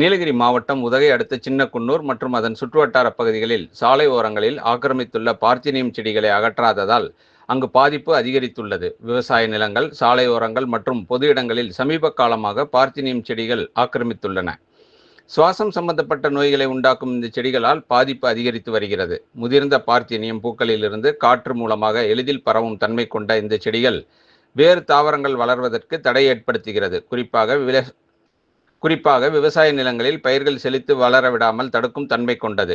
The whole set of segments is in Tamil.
நீலகிரி மாவட்டம் உதகை அடுத்த சின்னக்குன்னூர் மற்றும் அதன் சுற்றுவட்டார பகுதிகளில் சாலை ஓரங்களில் ஆக்கிரமித்துள்ள பார்த்தினியம் செடிகளை அகற்றாததால் அங்கு பாதிப்பு அதிகரித்துள்ளது. விவசாய நிலங்கள் சாலை ஓரங்கள் மற்றும் பொது இடங்களில் சமீப காலமாக பார்த்தினியம் செடிகள் ஆக்கிரமித்துள்ளன. சுவாசம் சம்பந்தப்பட்ட நோய்களை உண்டாக்கும் இந்த செடிகளால் பாதிப்பு அதிகரித்து வருகிறது. முதிர்ந்த பார்த்தினியம் பூக்களிலிருந்து காற்று மூலமாக எளிதில் பரவும் தன்மை கொண்ட இந்த செடிகள் வேறு தாவரங்கள் வளர்வதற்கு தடை ஏற்படுத்துகிறது. குறிப்பாக குறிப்பாக விவசாய நிலங்களில் பயிர்கள் செழித்து வளர விடாமல் தடுக்கும் தன்மை கொண்டது.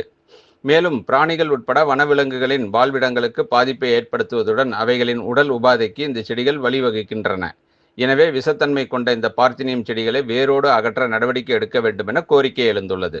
மேலும் பிராணிகள் உட்பட வனவிலங்குகளின் வாழ்விடங்களுக்கு பாதிப்பை ஏற்படுத்துவதுடன் அவைகளின் உடல் உபாதைக்கு இந்த செடிகள் வழிவகுக்கின்றன. எனவே விஷத்தன்மை கொண்ட இந்த பார்த்தினியம் செடிகளை வேரோடு அகற்ற நடவடிக்கை எடுக்க வேண்டும் என கோரிக்கை எழுந்துள்ளது.